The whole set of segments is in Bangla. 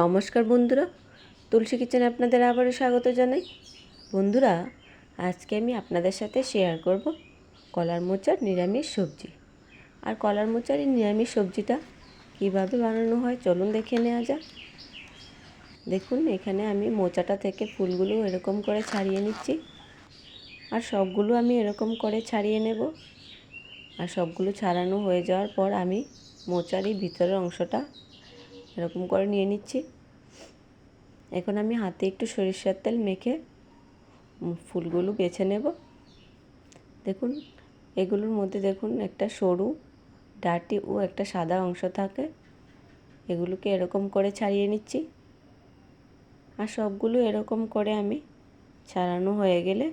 নমস্কার বন্ধুরা, তুলসী কিচেনে আপনাদের আবারও স্বাগত জানাই। বন্ধুরা, আজকে আমি আপনাদের সাথে শেয়ার করব কলার মোচার নিরামিষ সবজি। আর কলার মোচার এই নিরামিষ সবজিটা কীভাবে বানানো হয় চলুন দেখে নেওয়া যাক। দেখুন, এখানে আমি মোচাটা থেকে ফুলগুলো এরকম করে ছাড়িয়ে নিচ্ছি। আর সবগুলো আমি এরকম করে ছাড়িয়ে নেব। আর সবগুলো ছাড়ানো হয়ে যাওয়ার পর আমি মোচারই ভিতরের অংশটা এরকম করে নিয়ে নিচ্ছি। এখন আমি হাতে একটু সরিষার তেল মেখে ফুলগুলো বেছে নেব। দেখুন, এগুলোর মধ্যে দেখুন একটা সরু, ডাটি ও একটা সাদা অংশ থাকে। এগুলোকে এরকম করে ছাড়িয়ে নিচ্ছি। আর সবগুলো এরকম করে আমি ছাড়ানো হয়ে গেলে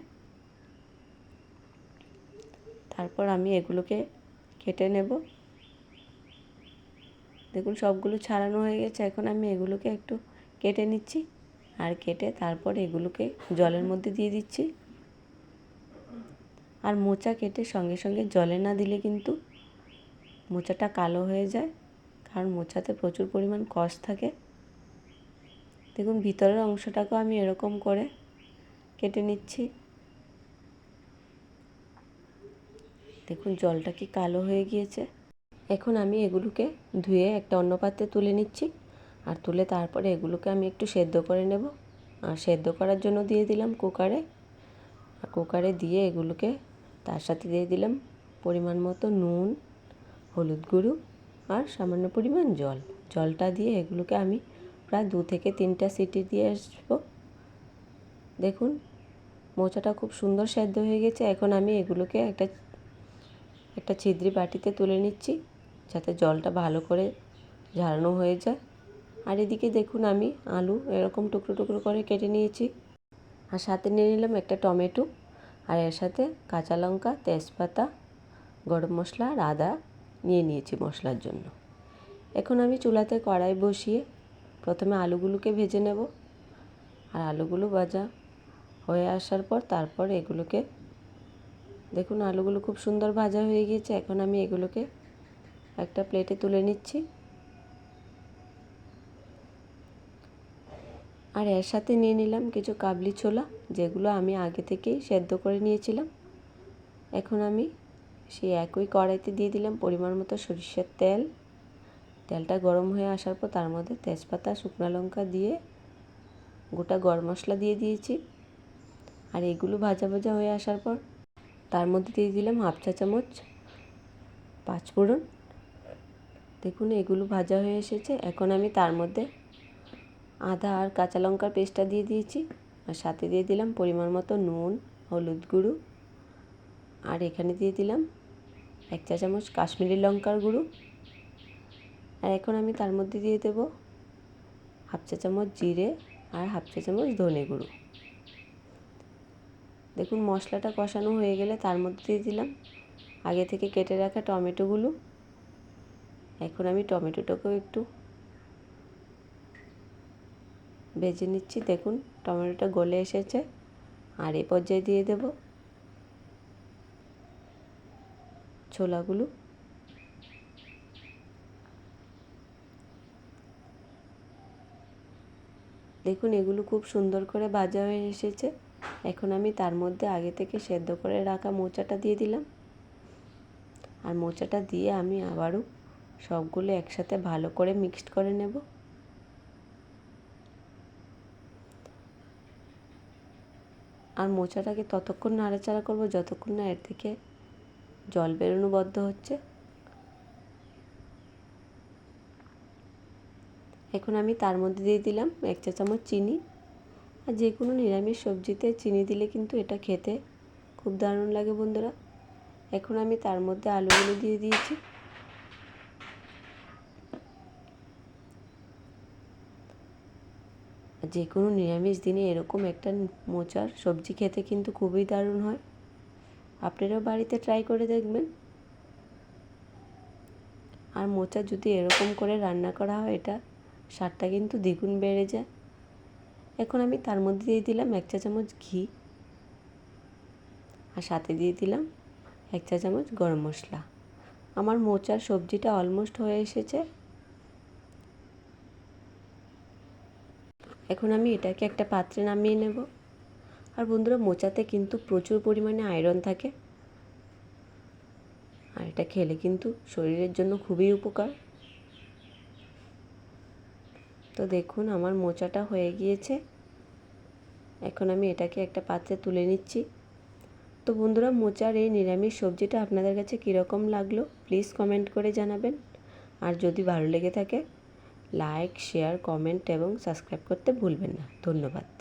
তারপর আমি এগুলোকে কেটে নেব। দেখুন, সবগুলো ছাড়ানো হয়ে গেছে। এখন আমি এগুলোকে একটু কেটে নিচ্ছি আর কেটে তারপর এগুলোকে জলের মধ্যে দিয়ে দিচ্ছি। আর মোচা কেটে সঙ্গে সঙ্গে জলে না দিলে কিন্তু মোচাটা কালো হয়ে যায়, কারণ মোচাতে প্রচুর পরিমাণ কষ থাকে। দেখুন, ভিতরের অংশটাকেও আমি এরকম করে কেটে নিচ্ছি। দেখুন, জলটা কি কালো হয়ে গিয়েছে। এখন আমি এগুলোকে ধুয়ে একটা অন্য পাত্রে তুলে নিচ্ছি। আর তুলে তারপরে এগুলোকে আমি একটু সেদ্ধ করে নেব। আর সেদ্ধ করার জন্য দিয়ে দিলাম কুকারে। আর কুকারে দিয়ে এগুলোকে তার সাথে দিয়ে দিলাম পরিমাণ মতো নুন, হলুদ গুঁড়ো আর সামান্য পরিমাণ জল। জলটা দিয়ে এগুলোকে আমি প্রায় দু থেকে তিনটা সিটি দিয়ে আসব। দেখুন, মোচাটা খুব সুন্দর সেদ্ধ হয়ে গেছে। এখন আমি এগুলোকে একটা একটা ছিদ্রি বাটিতে তুলে নিচ্ছি। যাতে জলটা ভালো করে ঝাড়ানো হয়ে যায়। আর এদিকে দেখুন আমি আলু এরকম টুকরো টুকরো করে কেটে নিয়েছি। আর সাথে নিয়ে নিলাম একটা টমেটো। আর এর সাথে কাঁচা লঙ্কা, তেজপাতা, গরম মশলা আর আদা নিয়ে নিয়েছি মশলার জন্য। এখন আমি চুলাতে কড়াই বসিয়ে প্রথমে আলুগুলোকে ভেজে নেব। আর আলুগুলো ভাজা হয়ে আসার পর তারপর এগুলোকে দেখুন আলুগুলো খুব সুন্দর ভাজা হয়ে গিয়েছে। এখন আমি এগুলোকে একটা প্লেটে তুলে নিচ্ছি। আর এর সাথে নিয়ে নিলাম কিছু কাবলি ছোলা, যেগুলো আমি আগে থেকেই সেদ্ধ করে নিয়েছিলাম। এখন আমি সেই একই কড়াইতে দিয়ে দিলাম পরিমাণ মতো সরিষার তেল। তেলটা গরম হয়ে আসার পর তার মধ্যে তেজপাতা, শুকনো লঙ্কা দিয়ে গোটা গরম মশলা দিয়ে দিয়েছি। আর এগুলো ভাজা ভাজা হয়ে আসার পর তার মধ্যে দিয়ে দিলাম হাফ চা চামচ পাঁচফোড়ন। দেখুন, এগুলো ভাজা হয়ে এসেছে। এখন আমি তার মধ্যে আদা আর কাঁচা লঙ্কার পেস্টটা দিয়ে দিয়েছি। আর সাথে দিয়ে দিলাম পরিমাণ মতো নুন, হলুদ গুঁড়ো। আর এখানে দিয়ে দিলাম এক চা চামচ কাশ্মীরি লঙ্কার গুঁড়ো। আর এখন আমি তার মধ্যে দিয়ে দেব হাফ চা চামচ জিরে আর হাফ চা চামচ ধনে গুঁড়ো। দেখুন, মশলাটা কষানো হয়ে গেলে তার মধ্যে দিয়ে দিলাম আগে থেকে কেটে রাখা টমেটোগুলো। এখন আমি টমেটোটাকেও একটু ভেজে নিচ্ছি। দেখুন, টমেটোটা গলে এসেছে। আর এ পর্যায়ে দিয়ে দেব ছোলাগুলো। দেখুন, এগুলো খুব সুন্দর করে ভাজা হয়ে এসেছে। এখন আমি তার মধ্যে আগে থেকে সেদ্ধ করে রাখা মোচাটা দিয়ে দিলাম। আর মোচাটা দিয়ে আমি আবারও সবগুলো একসাথে ভালো করে মিক্সড করে নেব। আর মোচাটাকে ততক্ষণ নাড়াচাড়া করব যতক্ষণ না এর থেকে জল বেরোনো বদ্ধ হচ্ছে। এখন আমি তার মধ্যে দিয়ে দিলাম এক চা চামচ চিনি। আর যে কোনো নিরামিষ সবজিতে চিনি দিলে কিন্তু এটা খেতে খুব দারুণ লাগে বন্ধুরা। এখন আমি তার মধ্যে আলুগুলো দিয়ে দিয়েছি। যে কোনো নিরামিষ দিনে এরকম একটা মোচার সবজি খেতে কিন্তু খুবই দারুণ হয়। আপনারাও বাড়িতে ট্রাই করে দেখবেন। আর মোচা যদি এরকম করে রান্না করা হয় এটা, স্বাদটা কিন্তু দ্বিগুণ বেড়ে যায়। এখন আমি তার মধ্যে দিয়ে দিলাম এক চা চামচ ঘি। আর সাথে দিয়ে দিলাম এক চা চামচ গরম মশলা। আমার মোচার সবজিটা অলমোস্ট হয়ে এসেছে। এখন আমি এটাকে একটা পাত্রে নামিয়ে নেব। আর বন্ধুরা, মোচাতে কিন্তু প্রচুর পরিমাণে আয়রন থাকে। আর এটা খেলে কিন্তু শরীরের জন্য খুবই উপকার। তো দেখুন, আমার মোচাটা হয়ে গিয়েছে। এখন আমি এটাকে একটা পাত্রে তুলে নিচ্ছি। তো বন্ধুরা, মোচার এই নিরামিষ সবজিটা আপনাদের কাছে কীরকম লাগল প্লিজ কমেন্ট করে জানাবেন। আর যদি ভালো লেগে থাকে লাইক শেয়ার কমেন্ট এবং সাবস্ক্রাইব করতে ভুলবেন না। ধন্যবাদ।